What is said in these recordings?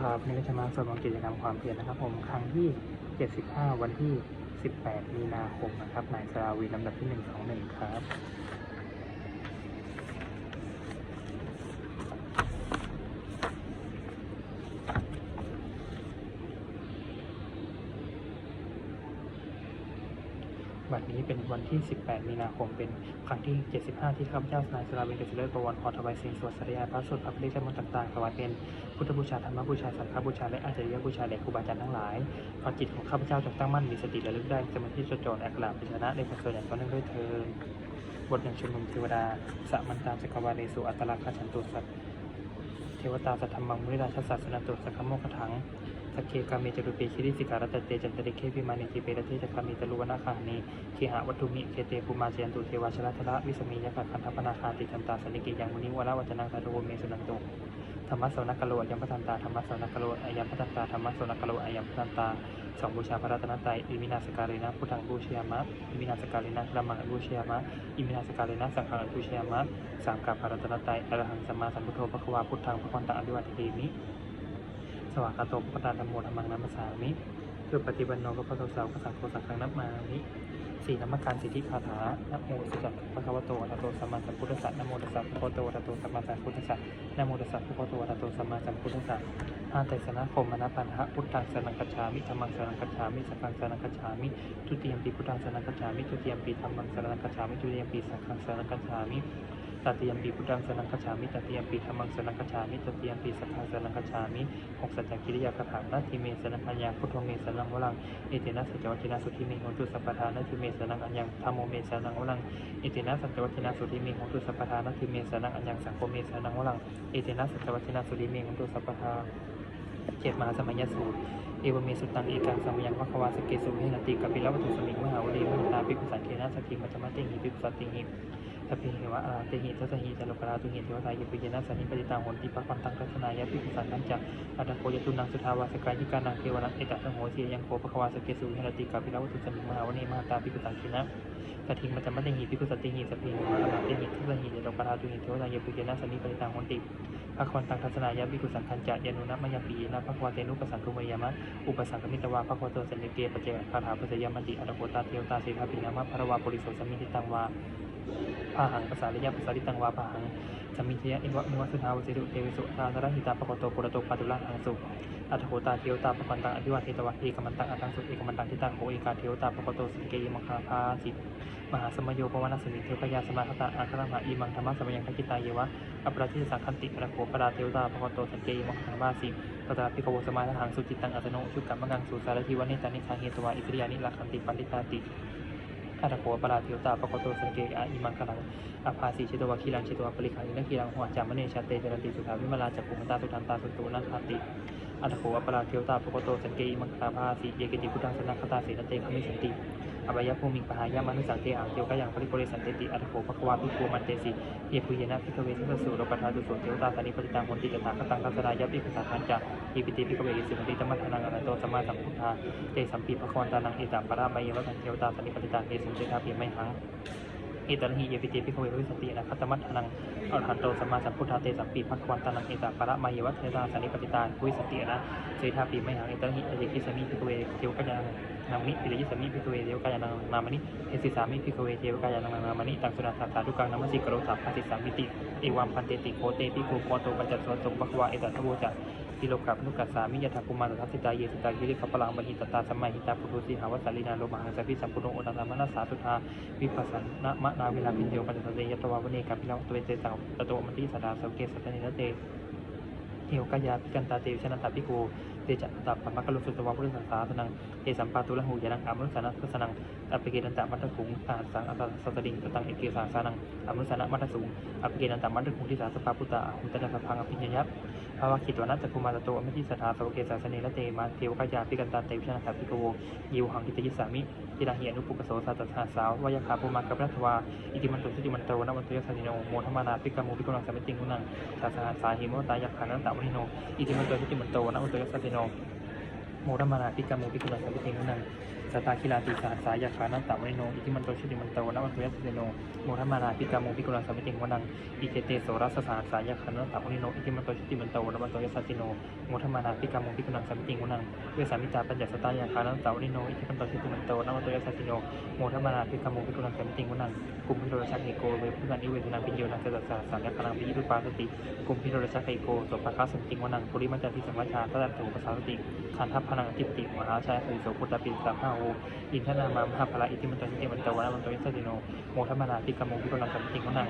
ครับนี่ก็จะมาสรุปกิจกรรมความเพียรนะครับ ผมครั้งที่ 75 วันที่ 18 มีนาคมนะครับนายสราวีลำดับที่ 121 ครับ เป็นวันที่ 18 มีนาคม เป็นครั้งที่ 75 ที่ข้าพเจ้านายสราวินเกษเลอร์ประวันขอถวายสิ่งสวดสริยาพระสวดพระพิธรรมต่างๆถวายเป็นพุทธบูชาธรรมบูชาสังฆบูชาและอาจาริยบูชาแด่ครูบาอาจารย์ทั้งหลายขอจิตของข้าพเจ้าจงตั้งมั่นมีสติระลึกได้สมาธิจดจ่อในอักขระพิชนะในพระสวดอย่างต่อเนื่องด้วยเธอบทหนึ่งชุมนุมเทวดาสมันตาจักรวาเลสุอัตตลักษณ์ฉันตุสัตเทวตาสัทธรรมังมุนิราชสัสสนตุสักขโมกขัง สักเคกามิจรุเปคิริสิการตเตจันตริเคพิมานิจิเปรเทจักามิตลุวนาคานีเคหะวัตถุมิเคเตภูมาเจยนตุเทวาชลทระวิสมียกัคันธปนาคาติจันตาสนิกิยังมุนิวราวัจนังตาโรเมสุนันโตธรรมะสวนักกะโลอยัมพันตาธรรมะสวนักกะโลอายัมพันตาธรรมะสวนักกะโลอายัมพันตาสองบูชาพระรัตนตรัยอิมินาสการินะพุทธังบูชยามะอิมินาสการินะธรรมังบูชยามะอิมินาสการินะสังฆังบูชยามะสามกับพระรัตนตรัยอรหังสัมมาสัมพุทโธภควาพุทธังพระควันตังอภิวัตติมิ สวากาโตปตาธรรมโมธรรมังนัมสามิเพื่อปฏิบัติโนพระพุทธเจ้าพระสังโฆสังฆนัมมามิสี่นมัการสิทธิคาถานะโมสุจักพระคัมภโตอะระโตสัมมาสัมพุทธัสสะนะโมตัสสะพระคัมภโตอะระโตสัมมาสัมพุทธัสสะนะโมตัสสะพระคัมภโตอะระโตสัมมาสัมพุทธัสสะอาไตสนะคมมนะปันหะพุทธังสนังกัจฉามิธรรมังสนังกัจฉามิสังฆังสนังกัจฉามิทุติยมปีพุทธังสนังกัจฉามิทุติยมปีธรรมังสนังกัจฉามิทุติยมปีสังฆังสนังกัจฉามิ ตติยมปีพุทธังสนังคาฉามิตติยมปีธรรมังสนังคาฉามิตติยมปีสังฆังสนังคาฉามิหกสัจจกิริยาคาถานาทิเมสนังอัญญาพุทโธเมสนังวลังเอเตนะสัจจวัชนะสุทิเมหงตุสัพพทานาทิเมสนังอัญญังธรรมโมเมสนังวลังเอเตนะสัจจวัชนะสุทิเมหงตุสัพพทานาทิเมสนังอัญญังสังโฆเมสนังวลังเอเตนะสัจจวัชนะสุทิเมหงตุสัพพทาเจ็ดมหาสมัยสูตรเอวเมสุตังเอกังสัมยังวะควาสเกสุเฮนติกัปปิลวัตุสมิงมหาวลีมหิตาปิกุสันเทนะสกิมัจมะเตหิปิกุสติหิ ทพิงเหวะอาเตหิทัสหิจโลกราตุหิเทวทายปิเยนะสันิปติตังหนติปะปันตังทัศนายะปิกสันนันจักอัตโคยตุนังสุทาวาสกายิกานังเทวนังเอตัสโหสียังโคปะควาสเกสุเฮนติกัปปิลาวัตุสมิมหาวณีมหาตาปิกุสันเทนะสถิงมัจจมะเตหิปิกุสติหิสพิงเหวะอาเตหิทัสหิจโลกราตุหิเทวทายปิเยนะสันิปติตังหนติภควันตังทัศนายะวิกุสังคัญจะยานุนะมยปีนะภควาเตนุปสังคุมยามะอุปสังคมิตวาภควโตสัญญเกปเจคาถาปัจจยมัติอัตโกตาเทวตาเสภาปินามะภรวาปุริโสสมิติตังวา พาหังภาษาริยะภาษาริตังวาพาหังสมิเทยะอิวะมิวะสุทาวสิรุเทวิสุทานรหิตาภควโตปุระโตปัตุลังหังสุอัตโกตาเทวตาภควันตังอภิวาเทตวะเอกมันตังอัตังสุเอกมันตังทิตังโหเอกาเทวตาภควโตสิเกยมังคาภาสิมหาสมโยปวนาสมิเทพยาสมาคตาอาคารมหาอิมังธรรมะสมยังคกิตายะอัปราชิสังคันติระโขปราเทวตาภควโตสัจเจยมังวาสิตตาภิกขวสมาทหังสุจิตังอัตโนชุกรรมังสุสารทิวันิจานิคาเหตวาอิสริยานิลักขันติปันติตาติ อัตโขปราเทวตาภควโตสังเกตอิมังคลังอภาสีเชตวะคีรังเชตวะปริขังอินัคีรังหัวจามเนชาเตจรติสุขาวิมลาจักขุมตาสุทันตาสุตุนันทติอัตโขปราเทวตาภควโตสังเกอิมังคลาภาสีเยกิติพุทธังสนัคตาสีนเตขมิสันติ อบายภูมิปหายามานุสังเตอาเกียวกยังปริโกเรสันเตติอัตโขภควาภิภูมันเตสิเยปุยนะพิกเวทิสุโรปทาตุสุเทวตาสันนิปติตังหนติตถาคตังคัสรายะปิกสังขันจะอิปิติพิกเวสิมติตมัทนังอนันโตสมมาสัมพุทธาเตสัมปีพระควรตานังเอตัมปรามัยวัตังเทวตาสันนิปติตังเอสุเตทาปิไม่หัง เอตันหิเยปิติพิกเววิสตินะคัตมัทนังอรหันโตสมมาสัมพุทธาเตสัมปีพระควรตานังเอตัมปรามัยวัตเทตาสันนิปติตังวิสตินะเตทาปิไม่หังเอตันหิเยกิสมิพิกเวเทวกยังนามิปิริยสมิพิกเวเทวกายานังนามนิเอสิสามิพิกเวเทวกายานังนามนิตังสุนันทาสาธุกังนามสิกโรสัพพสิสามิติเอวัมพันเตติโคเตปิโกโคโตปัญจสวนสงปะควาเอตัทโวจะ ติโลกับนุกัสสามิยถาภูมาตทัสิตาเยสิตาคิริขปลังบัณิตตาสมัยหิตาปุถุสีหาวสัลลินาโลมาหังสพิสัมปุโนโอตังธรรมนัสสาสุธาวิปัสสนะมะนาเวลาพินโยปัญจสเตยตวาวเนกับพิลาตเวเจสังตโตมันติสดาสเกสัตเนนเตเอวกายาพิกันตาเตวชนะตาพิโกเตจตตาปะมะกลุสุตวะพุทธสังสาสนังเอสัมปาตุละหูยานังอามุสานะทัสนังอภิเกนันตมัตถุงตาสังอัตสัตติงตังเอเกสาสานังอามุสานะมัตถสุงอภิเกนันตมัตถุงที่สาสปาพุตตาหุตตะสพังอภิญญยัพ ภาวะขิตวนัตตะคุมาตโตอมิทิสถาสวเกสาสเนละเตมาเทวกายาพิกันตาเตวิชนะตาพิโกยิวหังกิตยิสามิทิราหิอนุปุกโสสัตตาสาววายาคาภูมากับรัตวาอิติมันตุสุติมันโตนวันตุยสันติโนโมธมานาปิกามูปิโกนังสมิติงุนังสาสหัสสาหิโมตายักขานันตะวนิโนอิติมันโตทิติมันโตนะมันโตยัสสะเทโนโมรมานาปิกามูปิกุลาสัมปิติมุนัง สตาคิลาติสาสายาคานันตาวนิโน อิทิมันโตชุติมันโตนะวันตุยัสสิโนโมทัมานาปิกาโมปิกุลังสัมมิติงวนัง อิเจเตโสรัสสาสายาคานันตาวนิโน อิทิมันโตชุติมันโตนะวันตุยัสสิโนโมทัมานาปิกาโมปิกุลังสัมมิติงวนัง เวสามิตาปัญจสตายาคานันตาวนิโน อิทิมันโตชุติมันโตนะวันตุยัสสิโนโมทัมานาปิกาโมปิกุลังสัมมิติงวนัง กุมพิโรชักเอโกเวพุทธานิเวทนาปิโยนังเจตสาสายาคานังปิยุปาสติ กุมพิโรชักเอโกโสปะคาสัมมิติงวนังปุริมัจจติสังวชาตตัตถุปสาสติขันทัพพนังทิปติมหาชัยสิโสพุทธปิสัมภาออินทนามามหาภลาอิติมันตอิติมันตวนามันตวิสัติโนโมทัมนาติกามงพิกลังสัมติงขนัง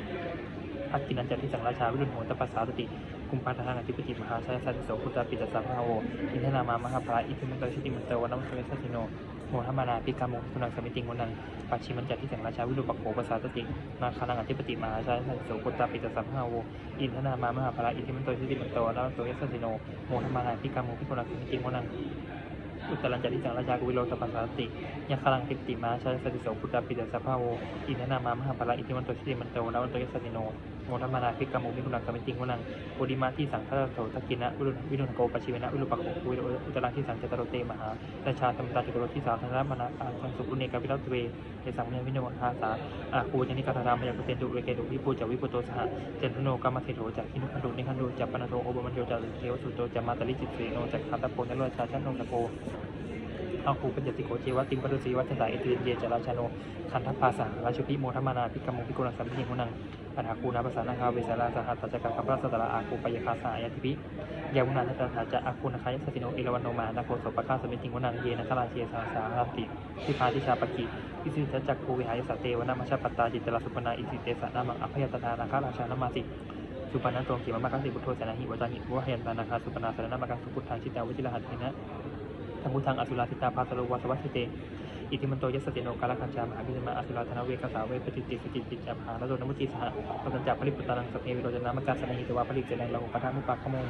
อักกินันจัติสังราชาวิรุณโหตปัสสาสติกุมปัฏฐานาติปติมหาชัยสัตติโสพุทธปิตสัมภาโวอินทนามามหาภลาอิติมันตอิติมันตวนามันตวิสัติโนโมทัมนาติกามงพิกลังสัมติงขนังปัจฉิมันจัติสังราชาวิรุปโขปัสสาสตินาคานังอธิปติมหาชัยสัตติโสพุทธปิตสัมภาโวอินทนามามหาภลาอิติมันตอิติมันตวนามันตวิสัติโนโมทัมนาติกามงพิกลังสัมติงขนัง อุตรัญจาริจังราชากุวิโรตปัสสาติยะคลังติติมาชาสติโสพุทธาปิดสภาโวอินทนามามหาภลาอิทิมันโตชิติมันโตนวันโตยสติโน โมทมานาภิกรรมวิคุลังกรรมติงวนังโอดิมาที่สังฆโสทกินะวิรุณวิรุณโกปชิเวนะวิรุปโกวิรอุตตรังที่สังเจตโรเตมหาราชาธรรมตาจุกโรที่สาธารณมนาอาสังสุปุเนกาวิรัตเวเยสังเมวิโนหาสาอาคูจนิกาธารามยากุเตนดุเรเกดุวิปูจวิปุโตสหเจนทโนกรรมเทโถจากขินุขันดุนิขันดุจัปปนโทโอบมันโยจากเทวสุโตจามาตลิจิตเสโนจากคาตโปนโรชาชันโนตโกอาคูปัญจติโกเจวติมปรุสีวัฒสายเอติเยจราชโนคันทภาษาราชพิโมธมานาพิกรรมพิกุลังสัมพิงหุนัง ปัญหาคูนาภาษานาคาเวสาราสหัตตจักรกัปราสตระอาคูปยคาสายติปิยาวุนาทัตถาจะอาคูนคายสติโนเอรวันโนมานาโคสปะคาสมิติงหุนังเยนะคราเชสาสาหัติทิพาทิชาปกิพิสิทจักคูวิหายสเตวนามัชปตาจิตตลสุปนาอิสิเตสนามังอภยตนานาคาราชานามาสิสุปนันโตขีมะมะกังสิพุทโธสนาหิวจาหิวะหยันตานาคาสุปนาสารนามังกังสุพุทธาชิตาวิจิรหัตถินะทางพุทังอสุราทิตาภาสโลวาสวัสเต อิทิมันโตยัสติโนกาลคัญจามหาพิสมาอสุราธนเวกสาเวปจิติสจิติจามหาระโดนมุจิสหะปตัญจาภริปุตตานังสเพวิโรจนามกาสสนหิตวาผลิเจริญลังอุปทานุปาขมง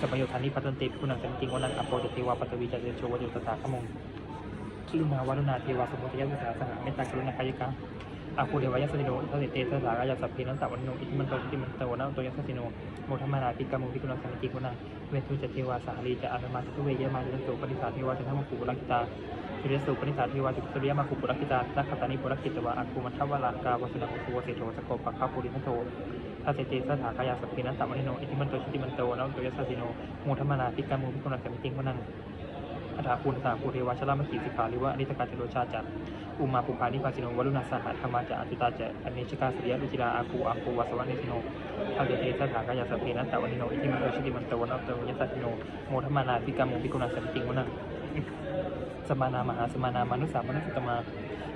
สัมโยธานิพัตันติคุณังสันติงวนังอโปจติวาปตวีจัตเตโชวโยตตาขมง คิลุนาวารุณาเทวาสมุทยาสาสหเมตตากรุณาคายกาอาคูเทวายสสิโนทัสเตทัสสากายสัพเพนันตวันโนอิทิมันโตอิทิมันโตนะโตยัสสิโนโมธรรมานาปิกามุปิกุณังสันติกุณังเวทุจเทวาสาลีจะอามาทุเวยมาจันโตปริสาเทวาจันทมกุลักิตาสิเรสุปริสาเทวาจุตริยมาคุปุรักิตานักขตานิปุรักิตวะอาคูมัทวลากาวสุนักุวเสโทสโกปัคคาปุริทัโตทัสเตสถากายาสัพเพนันตวันโนอิทิมันโตชิติมันโตนะโตยัสสิโนโมธรรมานาปิกามุปิกุณังสันติกุณัง อัฐาคุณสาภูเทวชลามสีสิกขาหรือว่าอนิตกาจโรชาจักอุมาปุพานิพาสิโนวรุณาสหธรรมาจะอจุตาจะอเนชกาสริยลุจิราอาคูอาคูวาสวะเนสิโนทาเดเทสถากายาสพเพนันตะวันิโนอิทิมันโตชิติมันโตวันอัตโตยัสสิโนโมทมานาปิกามุปิกุณาสันติงวนังสมานามหาสมานามนุสามนุสตมา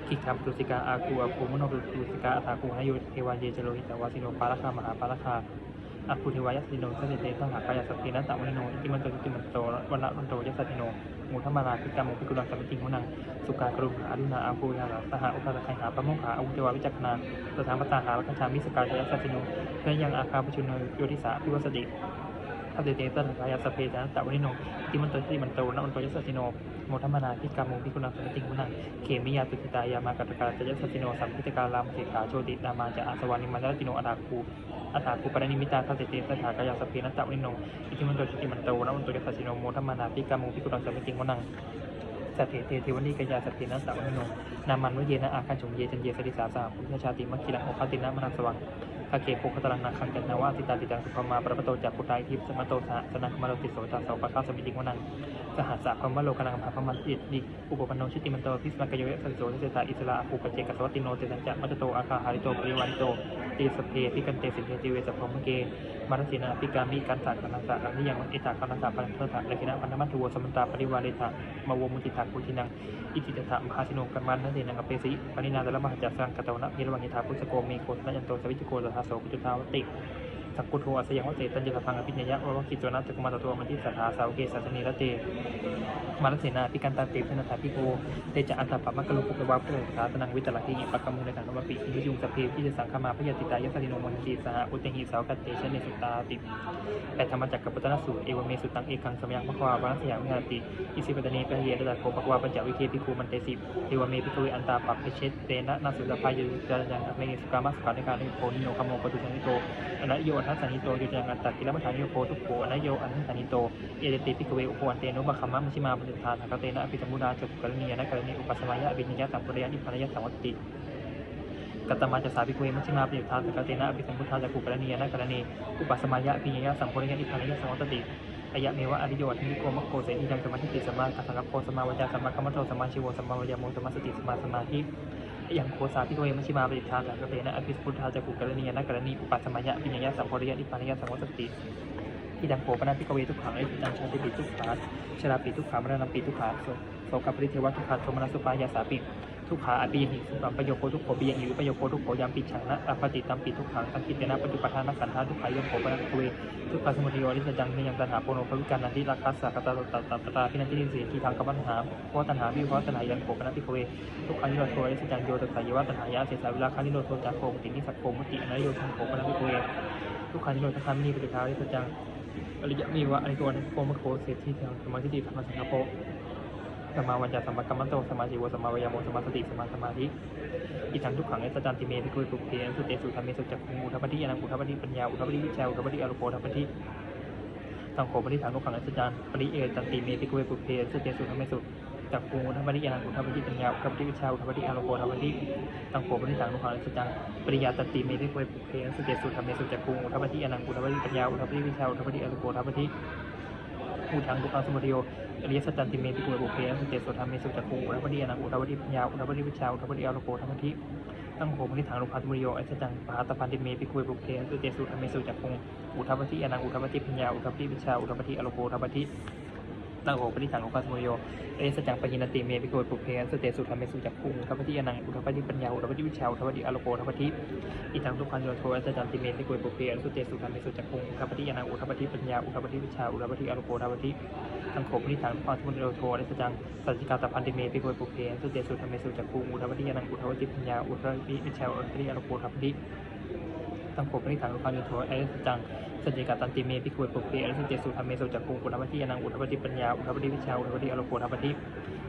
คิขับตุสิกาอาคูอาคูมโนตุสิกาอัฐาคูหโยเทวาเยจโรหิตวาสิโนปาลคามหาปาลคา อาคูเทวายสติโนสัสเตสหากายสัพเพนัสสะวนิโนอิติมันโตอิติมันโตวันละวันโตยัสติโนมูธรรมานาพิกรรมพิกุลังสัมปิติงหุนังสุกากรุณาอรุณาอาภูยาสหอุปาตะไคหาปะโมขาอาวุเทวาวิจักนาสถานปตาหาลักชามิสกายยัสติโนเพื่อยังอาคาปชุนโนโยติสาพิวัสติ ทัพเตเตสหากายสัพเพนัสสะวนิโนอิติมันโตอิติมันโตนะวันโตยัสติโนโมธรรมนาพิกรรมพิกุลังสัมปิติงหุนังเขมิยาตุติตายามากัตกาจยัสติโนสัมพิตการามเสขาโชตินามาจะอาสวานิมันติโนอดาคูอัฏฐาภูปรณิมิตาทัสเตเตสถากายาสเพนัตตะวินโนอิทิมันโตชิติมันโตนะวันโตยัสิโนโมทัมมนาปิกามุปิกุลังสัมปิติงวนังสัตเถเตเทวนีกายาสพเพนัตตะวินโนนามันวเยนะอาคันจงเยจันเยสริสาสาพุทธชาติมัคคิลังโอคตินะมนัสสวัง คาเกโคคตรังนาคังกันนาวาติตาติจังสุภมาประปโตจากปุตตายทิพสมโตสะสนักมารติโสตาโสปะคาสมิติงวนัง สหัสสะพมวโลกนังภาพมันอิดิอุปปนโนชิติมันโตพิสมกโยเยสัสโสเสตาอิสระอุปเจกัสวัติโนเตสัญจะมัจโตอาคาหาริโตปริวันโตตีสพเพพิกันเตสิเทติเวสพรมเกมารสินาพิกามิกันสักกันัสสะลังนิยังเอตากันัสสะปันเทถะเลกินะปันธมัตถุวสมันตาปริวาเลถะมาวมุติถาปุชินังอิจิตถะมหาสิโนกันมันนั่นเองนังกเปสิปนินาตละมหาจัสสังกตวนะพิรวังยิทาพุสโกเมโกสนัยันโตสวิจโกสหาโสกุจุทาวติ สักกุโทอัสยังวเตตัญญะพังอภิญญะวะกิจวนะตะกุมาตตัวมันที่สัทธาสาวเกสัสนีระเตมารเสนาพิกันตาเตพนธาพิโกเตจะอันตปัปมะกะลุปุกวาพุทธสาตนังวิตลักขิปักกมุในสังคมปิหิยุงสเพพิจสังคมาพยติตายสติโนมนตีสหอุตหิสาวกัตเตชเนสุตาติแปดธรรมจักรปัตนสูตรเอวเมสุตังเอกังสมยังพะควาวรัสยามวิหติอิสิปตเนปะเยตตะโกปะควาปัญจวิเคปิคูมันเตสิเทวเมพิโกอันตาปัปเพเชตเตนะนาสุตพายุจารยังเมสุกามัสขาในการนิโพนิโนคโมปตุชันิโตอนะโยอัฏฐสันิโตโยจังอัตตกิลมัฏฐานิโยโพทุกโขอนโยอัฏฐสันนิโต เอเดติปิกเวอุปวันเตนุบะคัมมะมุชิมาปฏิทาสังกเตนะอภิสมุราจักกรณียนะกรณีอุปสมัยะอภินิยสัมปริยะนิพพานยสังวัตติกัตตมาจะสาภิกเวมัชฌิมาปฏิทานสกเตนะอภิสัมพุทธาจักกุกรณียนะกรณีอุปสมัยะปิญญาสัมโพธิยะนิพพานยสังวัตติอายะเมวะอริโยทินิโกมะโกเสนิจังสมาธิติสมากัสสังกปโพสมาวจาสมากรรมโตสมาชิวสมาวายโมสมาสติสมาสมาธิ อย่างโคสาภิกเวมัชฌิมาปฏิทานสกเตนะอภิสพุทธาจักกุกรณียนะกรณีอุปสมัยะปิญญาสัมโพธิยะนิพานยสังวสตติอิดังโภปนาพิกเวทุกขังอิดังชาติปิทุกขาชราปิทุกขามรณะปิทุกขาโสโสกับปริเทวะทุกขาโทมนัสสุปายาสาปิ ทุกขาอปิยหิสุปัมปโยโคทุกโขปิยหิวิปโยโคทุกโขยามปิชังนะอปติตัมปิทุกขังสังกิตนะปัจจุปทานัสันทาทุกขายมโภปนาภิกเวทุกขสมุทัยริสจังนิยังตันหาโปโนภวิการนันทิราคัสสะกตาตตตตาพินันทินิสีทีทางกัปปัญหาเพราะตัณหาวิภวตัณหายังโภปนาภิกเวทุกขานิโรธโทริสจังโยตสายวะตัณหายาเสสาวิลาคานิโรธโทจักโคมตินิสักโคมุติอนโยชังโภปนาภิกเวทุกขานิโรธคามินีปฏิภาริสจังอริยมีวะอริโกนิโกมะโคเศรษฐีทางสมาธิธรรมสังโป สมาวาจาสมากรรมโตสมาจิวสมาวายาโมสมาสติสมาสมาธิอิทังทุกขังเอสจันติเมติคุยปุเพนสุเตสุธรรมเมสุจักขุอุทัปปฏิอนังอุทัปปฏิปัญญาอุทัปปฏิวิชาอุทัปปฏิอารโปอุทัปปฏิสังโฆปฏิฐานทุกขังเอสจันปริเอจันติเมติคุยปุเพนสุเตสุธรรมเมสุจักขุอุทัปปฏิอนังอุทัปปฏิปัญญาอุทัปปฏิวิชาอุทัปปฏิอารโปอุทัปปฏิสังโฆปฏิฐานทุกขังเอสจันปริยาตันติเมติคุยปุเพนสุเตสุธรรมเมสุจักขุอุทัปปฏิอนังอุทัปปฏิปัญญาอุทัปปฏิวิชาอุทัปปฏิอารโปอุทัปปฏิ อุทังทุกังสมุทโยอริยสัจจันติเมติกุเวบุเพสเตสุธรรมเมสุจักขุอุทปฏิอนังอุทปฏิปัญญาอุทปฏิวิชาอุทปฏิอารโกธรรมทิตั้งโหมนิถังลุพัสมุทโยอริยสัจจังปหาตพันติเมติกุเวบุเพสเจสุธรรมเมสุจักขุอุทปฏิอนังอุทัปฏิปัญญาอุทัปฏิวิชาอุทัปฏิอารโกธรรมทิ ตังโหปฏิถังลุพัสมุโยเอสัจจังปหินติเมติโกตุเพนสเตสุธรรมเมสุจักขุอุทปฏิอนังอุทปฏิปัญญาอุทปฏิวิชาอุทปฏิอารโกธรรมทิอิทังทุกขันโยโทอัจจันติเมติโกตุเพนสเตสุธรรมเมสุจักขุอุทปฏิอนังอุทปฏิปัญญาอุทปฏิวิชาอุทปฏิอารโกธรรมทิสังโฆปนิถังควาสมุโยโทอนิสจังสัจจิกาตพันติเมปิโกยปุเพนสเตสุธรรมเมสุจักกุอุทวัติยานังอุทวัติปัญญาอุทวัติวิชาอุทวัติอารโกทัพพิสังโฆปนิถังความโยโทอนิสจัง สัจจกาตันติเมปิโกยปุกเพนสุเตสุธรรมเมสุจักกุอุทวัติยานังอุทวัติปัญญาอุทวัติวิชาอุทวัติอารโกทัพพิ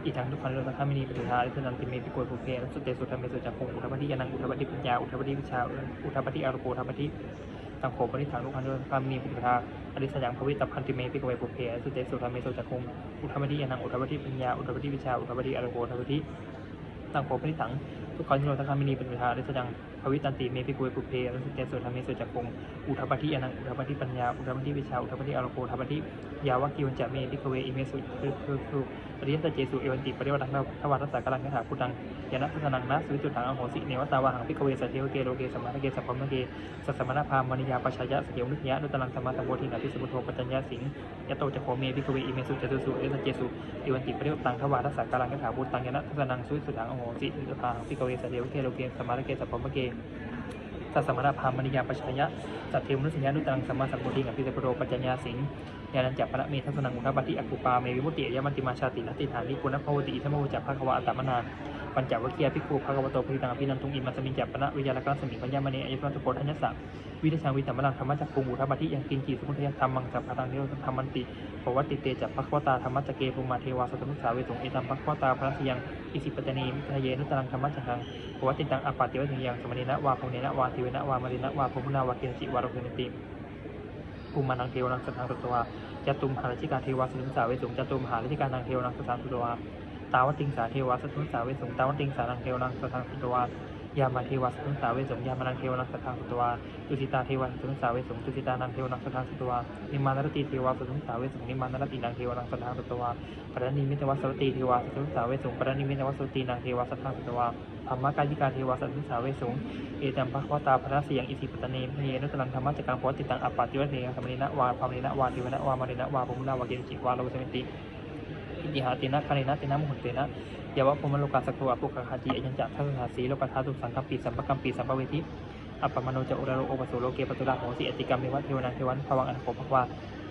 อีทังทุกขันโลกัมินีปฏิทาริสนันติเมปิโกยปุกเพนสุเตสุธรรมเมสุจักกุอุทวัติยานังอุทวัติปัญญาอุทวัติวิชาอุทวัติอารโกทัพพิสังโฆปริถังลูกขันธ์พามีปุถุธาอริสยังภวิตพันติเมปิกเวปุเพสุเตสุธรรมเมโสจักคุงอุทธรรมทิยานังอุทธรรมทิปัญญาอุทธรรมทิวิชาอุทธรรมทิอรโกธรรมทิสังโฆปริถังทุกขันธ์โลทัคามินีปุถุธาอริสยัง ภวิตันติเมปิกเวปุเพรสุเตสุธรรมเมโสจักคุงอุทธรรมทิยานังอุทธรรมทิปัญญาอุทธรรมทิวิชาอุทธรรมทิอารโกธรรมทิยาวกิวันจะเมปิกเวอิเมสุคือคือคืออริยสัจเจสุเอวันติปริวัติทวัตสักการังคถาพุทังยานะทัศนังนะสุจุตังอโหสิเนวตาวาหังพิกเวสัจเทวเกโลเกสมาเกสัพพมเกสัสสมณพามณิยาปชายะสเกวนุขยะนุตลังสมาตโพธินาทิสมุโธปัจจัญญาสิงยะโตจะโคเมพิกเวอิเมสุจตุสุเอสเจสุเอวันติปริวัตังทวารสักการังคถาพุทังยานะทัศนังสุสุตังอโหสิสุจุตังพิกเวสัจเทวเกโลเกสมาเกสัพพมเกสัสมณพามณิยาปชายะสัตเทวนุสัญญานุตังสัมมาสัมพุทธิกับพิเศษโรปัจจัญญาสิงญาณจักพระเมทัสนังอุทปัติอักุปาเมวิมุติยมันติมาชาตินติฐานิปุณพภวติอิทมโวจักภควะอัตตมนา ปัญจวัคคียภิกขุภควโตภิตังอภินันทุงอิมัสมิงจัปปนะวิยาลกัสมิงปัญญามณีอายตนะตุโกทัญญสสะวิทชังวิสัมมลังธรรมจักกุงอุทปัติยังกินจีสมุทัยธรรมังจัปพะตังนิโรธธรรมันติภวัติเตจัปภควตาธรรมจักเกภูมาเทวาสตมุสาเวสงเอตัมภควตาพระสยังอิสิปตนีมิทะเยนุตรังธรรมจักขังภวติตังอปาติวะถึงยังสมณีนะวาภูเนนะวาทิเวนะวามรินะวาภูมุนาวาเกณจิวารโภนติภูมานังเทวนังสัทธังตตวาจตุมหาราชิกาเทวาสุนุสาเวสุงจตุมหาราชิกานังเทวนังสัทธังตตวา ตาวติงสาเทวาสนุสาเวสุงตาวติงสานังเทวนังสัทังตตวายามาเทวาสนุสาเวสุงยามานังเทวนังสัทังตตวาตุสิตาเทวาสนุสาเวสุงตุสิตานังเทวนังสัทังตตวานิมานรติเทวาสนุสาเวสุงนิมานรตินังเทวนังสัทังตตวาปรณิมิตวสรติเทวาสนุสาเวสุงปรณิมิตวสรตินังเทวสัทังตตวาธรรมกายิกาเทวาสนุสาเวสุงเอตัมภควตาพระเสียงอิสิปตเนมเยนุตลังธรรมจักกังโพติตังอปปัจจุเวเนสมณีนะวาพามณีนะวาทิวนะวามณีนะวาภมุนาวาเกณจิวาโลสมิติ อิติหาตินะคานินะตินะมุหเตนะยาวะพมโลกาสักตัวปุคคาจิอยัญจัทัสสาสีโลกาธาตุสังกัปปีสัมปกัมปีสัมปเวทิอัปปมโนจะอุระโรโอปสุโลเกปตุลาโหสิอติกรรมเมวะเทวนังเทวันภวังอันโคภควา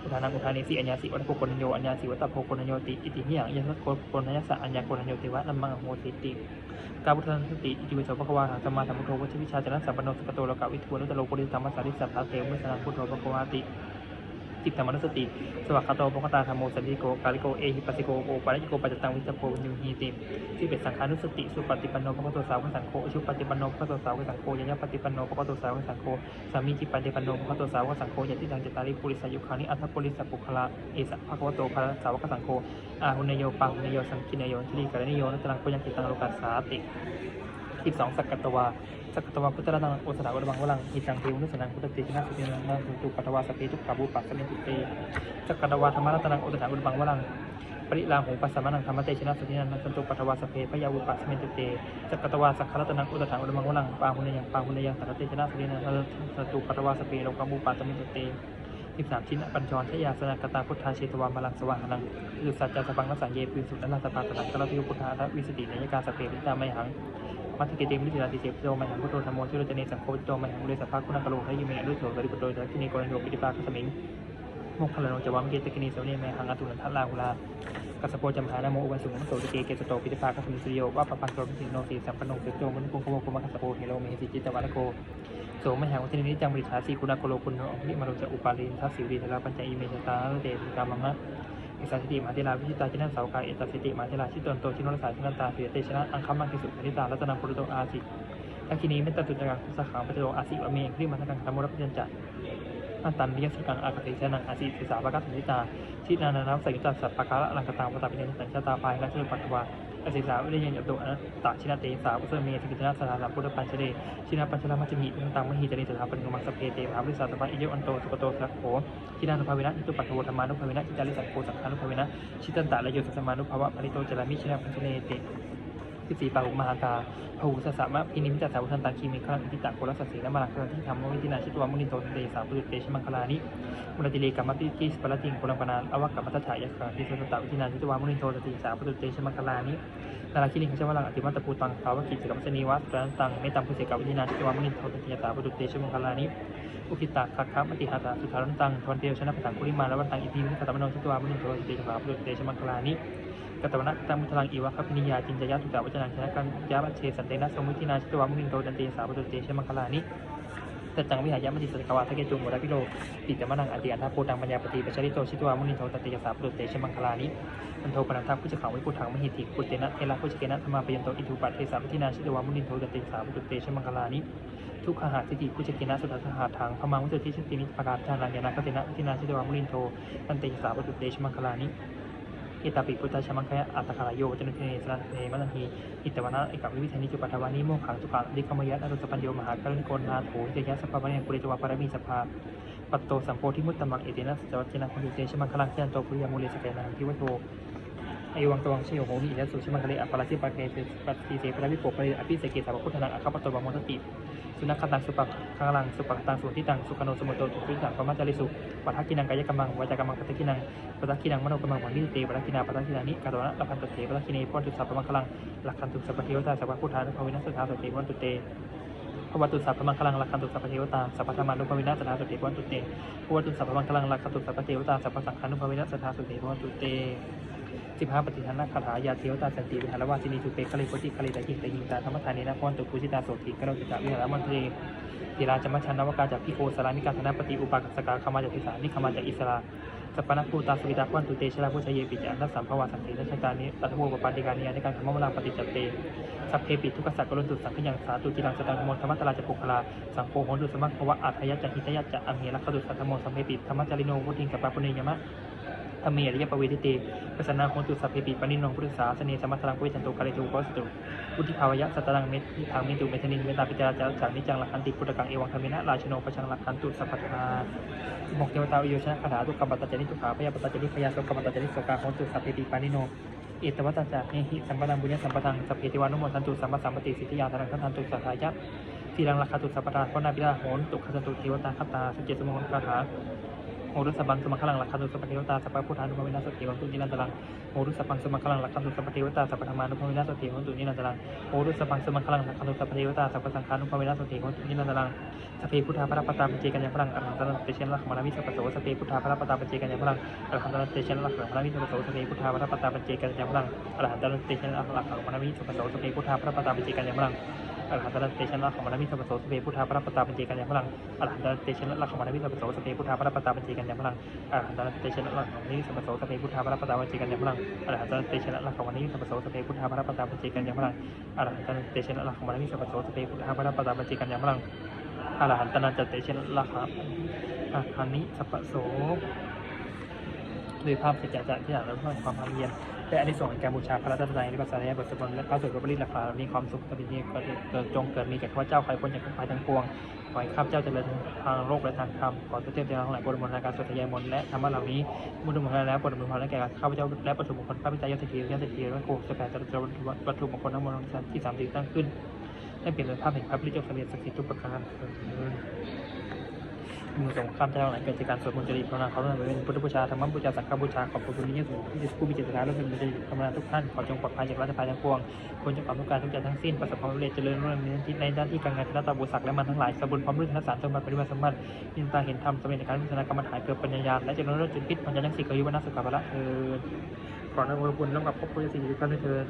อุทานังอุทานิสีอัญญาสิวัตโพกนโยอัญญาสิวัตโพกนโยติอิติหิยังยันสักโกนยสะอัญญาโกนโยติวะนัมมังโหติติกาบุตรสติจิวิโสภควาหัมมาสัมพุทโธวัชวิชาจนะสัมปันโนสกโตโลกาวิทูนุตโลปุริธรรมาสาริสัพพะเตวิสนังพุทโธภควาติ จิตธรรมนุสติ สวัสคโตปกตาธรรมโมสันติโก กาลิโก เอหิปัสสิโก โอปาริโกปัจจตังวิจโพวิญญีติที่เป็นสังฆานุสติ สุปฏิปันโนภคโตสาวกสังโฆอชุปฏิปันโนภคโตสาวกสังโฆยะยะปฏิปันโนภคโตสาวกสังโฆ สามีจิปฏิปันโนภคโตสาวกสังโฆยติตังจตาริปุริสายุคานิอัตถปุริสปุคละเอสะภควโตภะสาวกสังโฆ อาหุนโยปาหุนโยสังคินโยทิริกรณิโยนัตตังปุญญกิตังโลกัสสาติสิบสองสักกัตวา สักตวาพุทธรัตนังโอสถาวับังวลังหิตังเทวนุสนังพุทธเตชนะสุตินังนาสุตุปัตวาสพเพทุกขาบูปัสสมิตุเตสักตวาธรรมรัตนังโอสถาวับังวลังปริลาหูปัสสมานังธรรมเตชนะสุตินังนาสันตุปัตตวาสเพพยาวุปัสสมิตุเตสักตวาสักขรัตนังโอสถาวับังวลังปาหุนยังปาหุนยังสักเตชนะสุตินังนาสันตุปัตตวาสเพโลกาบูปัสสมิตุเตสิบสามชิ้นปัญจรชยาสนากตาพุทธาเชตวามลังสว่างนังยุสัจจะสปังรัสสังเยปิสุนันลาสปาสนังกลพิวพุทธาทวิสติเนยกาสเปริตาไมหัง มัทธิเตมิลิสิราติเสพโตมหังพุทโธธรรมโมชิโรจเนสังโฆโตมหังเลสภาคุณกโลทยิเมอรุโสสริปุโตจักขินีโกรโยปิติปาคสมิงมคคลโนจวัมเกตกินีเสวเนไมหังอตุนันทัลลาหุลากัสโปจัมหานโมอุบันสุงโสติเกเกสโตปิติปาคสมิสิโยวัปปปันโตปิสิโนติสัมปนโนเสโตมุนกุงโกมกุมะคัสโปเฮโลเมหิจิตวัตโกโสมหังวัฒนิจังบริชาสีคุณาโกโลคุณโนวิมารจะอุปาลินทัสสิวิทลาปัญจอิเมชตาเดชกามังนะ อิสาสติมาเทลาวิชิตาจินันสาวกายเอตสติมาเทลาชิตนโตชินนสาชินันตาเสียเตชนะอังคัมมังคิสุปนิตารัตนังปุริโตอาสิทักคีนี้เมตตาตุจังกุสขังปะโตอาสิวะเมคริมาทกังธรรมรพัญจัอันตันวิยสกังอากติชนังอาสิสิสาปะกัสนิตาชินานานาสัยุตตสัพปะกาละลังกตาปตาปิเนสัญชาตาภายและเชื่อปัตวา อสิสาวิริยันยโตนะตาชินาเตสาวุสเมสกิตนาสถานาพุทธปัญชเดชินาปัญชลามัจจมิตังมหิจริสถาปนิกมังสเพเตมหาวิสาตปะอิเยอันโตสุกโตสักโขชินานุภาวินะอิตุปัตโวธรรมานุภาวินะจิจาริสัตโฆสังฆานุภาวินะชิตันตะระโยสัสมานุภาวะปริโตจรามิชินาปัญชเนเต สิบสี่ปาหุมหาตาพหูสสะมะพินิมิตาสาวุทันตังคีมิครังอิติตะโกรัสสีนมาลังคที่ธรรมวิธินาชิตวามุนิโตเตสาปุตเตชมังคลานิมุนติเลกัมมติกิสปรติงปุรังปนานอวักกัมมัตถายะขังทิสุตตะวิธินาชิตวามุนิโตเตสาปุตเตชมังคลานินาราคิลิงขจวัลังอติมัตตปูตังภาวกิจกัมสนีวัสปรันตังเมตังพุเสกวิธินาชิตวามุนิโตติสาปุตเตชมังคลานิอุคิตาคัคคะมติหาตาสุทารันตังทวันเตียวชนะปตังคุริมาและวันตังอิทิมิคตมโนชิตวามุนิโตติสาปุตเตชมังคลานิ กตวนะตังมุทลังอีวะคัพพินิยาจินจยะตุกะวัจนังชนะกันยาบัชเชสันเตนะสมุทินาชิตวามุนิโตจันเตสาปุตเตชมังคลานิตัจังวิหายะมติสัตกวาทะเกจุงวระพิโลติตมะนังอติอันทาโพตังปัญญาปฏิปัชริโตชิตวามุนิโตตันเตยสาปุตเตชมังคลานิมันโทปนันทาพุทธขังวิปุถังมหิติปุตเตนะเทระพุทธเกนะธรรมาปยันโตอิทุปัตเทสาพุทินาชิตวามุนิโตจันเตสาปุตเตชมังคลานิทุกขหาสิติพุทธเกนะสุทัสหาทางพมังวิสุทธิชตินิปการทานังยานาคตินะทินาชิตวามุนิโตตันเตสาปุตเตชมังคลานิ อิตาปิพุทธชมังคยะอัตตคารโยจนุเทเนสระเนมันันทีอิตวนาเอกวิวิธานิจุปัทวานิโมขังสุขังดิคมยะนรุสปัญโยมหากรุณิโกนาโถเจยะสภาวะเนปุริจวาปารมีสภาปัตโตสัมโพธิมุตตมังเอตินะสจวัจนะคนดุเตชมังคลังเจนโตปุริยามุเลสเกนังทิวโทไอวังตวังเชโยโหมิอิยสุชมังคเลอปาราชิปะเกสปัตติเสปะราวิโปปริอภิเสเกสาวพุทธนังอัคคปโตบามตติ สุนัขตังสุปักขังลังสุปักตังสุทิตังสุขโนสมุตโตทุกิตังปมัจจาริสุปัทกินังกายกรรมังวาจากรรมังปัตกินังปัตกินังมโนกรรมังวังวิเตปัตกินาปัตกินานิกาโรนะลักขันตุเตปัตกิเนปอนตุสัพพมังคลังหลักขันตุสัพพเทวตาสัพพพุทธานุภาวินัสสาสเตวันตุเตภวตุสัพพมังคลังลักขันตุสัพพเทวตาสัพพธรรมานุภาวินัสสาสเตวันตุเตภวตุสัพพมังคลังลักขันตุสัพพเทวตาสัพพสังฆานุภาวินัสสาสเตวันตุเต สิบห้าปฏิทันนาคาถายาเทวตาสันติวิหารวาสินีสุเปกะเลปติกะเลตะหิงตะหิงตาธรรมทานีนาพรตุกุชิตาโสติกะโรติตาวิหารมันเทติราจมัชชันนวกาจากพิโกสารานิกาธนปฏิอุปากสกาขมาจากทิสานิขมาจากอิสราสัปปนักูตาสวิตาควันตุเตชลาพุชเยปิจานัสสัมภวาสังเทนัชตารนิปัทโวปปาติการนิยาในการธรรมมลาปฏิจจเตสัพเพปิทุกขสักกรุณตุสังขยังสาตุจิรังสตังขโมธรรมตลาจะปุคลาสังโฆโหนตุสมัคขวะอัฏฐยัจจะหิตยัจจะอเมรคดุสัทธโมสัมเพปิธรรมจาริโนพุทธิงกับปะปุเนยมะ ธรรมเมริยปเวทิเตปัสนาโหตุสัพเพปิปนิโนพุทธสาสเนสมัทลังปุริจันโตกาเลตุโกสตุพุทธิภาวยะสัตตังเมตทิทางเมตุเมทนินเมตตาปิจาราจาจานิจังลักขันติพุทธกังเอวังธรรมินะราชโนปชังลักขันตุสัพพทาสิบหกเทวตาวิโยชนะคาถาตุกรรมปัตตจนิทุขาพยาปัตตจานิพยาสกรรมปัตตจนิสกาโหตุสัพเพปิปนิโนเอตวัตจาเนหิสัมปทังบุญญสัมปทังสัพเพติวานุโมทันตุสัมมาสัมปติสิทธิยาธนังทันตุสัทธายะทีรังลักขตุสัพพทาพนาปิดาโหนตุขสันตุเทวตาคตาสุเจสมุขคาถา โหรุสบังสมคลังลักขันตุสัพพเทวตาสัพพพุทธานุภาวินาสติวังตุนิรันตรังโหรุสบังสมคลังลักขันตุสัพพเทวตาสัพพธรรมานุภาวินาสติวังตุนิรันตรังโหรุสบังสมคลังลักขันตุสัพพเทวตาสัพพสังฆานุภาวินาสติวังตุนิรันตรังสพเพพุทธาพระปตาปเจกันยังพลังอรหันตรังเตเชนลักขมานามิสัพพโสสพเพพุทธาพระปตาปเจกันยังพลังอรหันตรังเตเชนลักขมานามิสัพพโสสพเพพุทธาพระปตาปเจกันยังพลังอรหันตรังเตเชนลักขมานามิสัพพโสสพเพพุทธาพระปตาปเจกันยังพลัง อรหันตนาเตชะละของมรณวิสัพโสสเปพุทธาพระปตาปัญเจกันยังพลังอรหันตนาเตชะละของมรณวิสัพโสสเปพุทธาพระปตาปัญเจกันยังพลังอรหันตนาเตชะละของมรณวิสัพโสสเปพุทธาพระปตาปัญเจกันยังพลังอรหันตนาเตชะละของมรณวิสัพโสสเปพุทธาพระปตาปัญเจกันยังพลังอรหันตนาเตชะละของมรณวิสัพโสสเปพุทธาพระปตาปัญเจกันยังพลังอรหันตนาจเตชะละครับอาคานิสัพโสด้วยภาพเสจจะที่อยากรับความความพเพียร และอันที่ส่งส์แห่งการบูชาพระรัตนตรัยในภาษาในบทสวดมนต์และพระสวดพระบริตราคามีความสุขสตินี้เกิดจงเกิดมีแก่ข้าเจ้าใครพ้นจากทุกภัยทั้งปวงขอให้ข้าพเจ้าเจริญทางโลกและทางธรรมขอเจ้าเทพเจ้าทั้งหลายโปรดมนต์ในการสวดทยายมนต์และธรรมะเหล่านี้มุดมนต์แล้วโปรดมนต์และแก่ข้าพเจ้าและประชุมมงคลพระพิจารยศเทียศเทียและโกสแปดจตุวัตถุมงคลทั้งมวลที่สามสิบตั้งขึ้นให้เปลี่ยนเป็นภาพแห่งพระพิจารณาศักดิ์สิทธิ์ทุกประการ มือส่งข้ามเจ้าหลายเกิดจากการสวดมนต์จริตภาวนาเขาเป็นพุทธบูชาธรรมบูชาสังฆบูชาขอบคุณที่สูงที่จะผู้มีเจตศรัทธาและเป็นจริตธรรมนาทุกท่านขอจงปลอดภัยจากรัฐภัยทั้งปวงควรจะความต้องการทุกอย่างทั้งสิ้นประสบความสำเร็จเจริญรุ่งเรืองในที่ในด้านที่การงานคณะตาบุษักและมันทั้งหลายสมบูรณ์พร้อมด้วยธนสารสมบัติปฏิบัติสมบัติยินตาเห็นธรรมสำเร็จในการพิจารณากรรมฐานเกิดปัญญาและเจริญรุ่งจุดพิษพันธ์ยังสิกอายุวนาสุขภาระเออขออนุโมทนาบุญร่วมกับครอบครัวสี่ทุกท่านด้วยเถิด